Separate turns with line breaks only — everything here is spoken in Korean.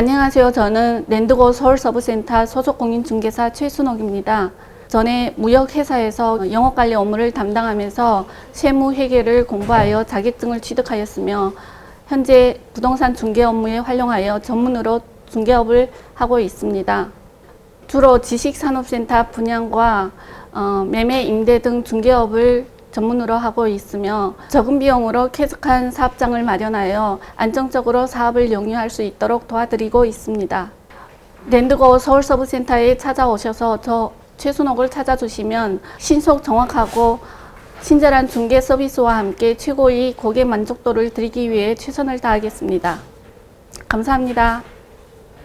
안녕하세요. 저는 랜드고 서울서브센터 소속 공인중개사 최순옥입니다. 전에 무역회사에서 영업관리 업무를 담당하면서 세무회계를 공부하여 자격증을 취득하였으며 현재 부동산 중개 업무에 활용하여 전문으로 중개업을 하고 있습니다. 주로 지식산업센터 분양과 어, 매매, 임대 등 중개업을 전문으로 하고 있으며 적은 비용으로 쾌적한 사업장을 마련하여 안정적으로 사업을 영위할 수 있도록 도와드리고 있습니다. 랜드고 서울서브센터에 찾아오셔서 저 최순옥을 찾아주시면 신속 정확하고 친절한 중개 서비스와 함께 최고의 고객 만족도를 드리기 위해 최선을 다하겠습니다. 감사합니다.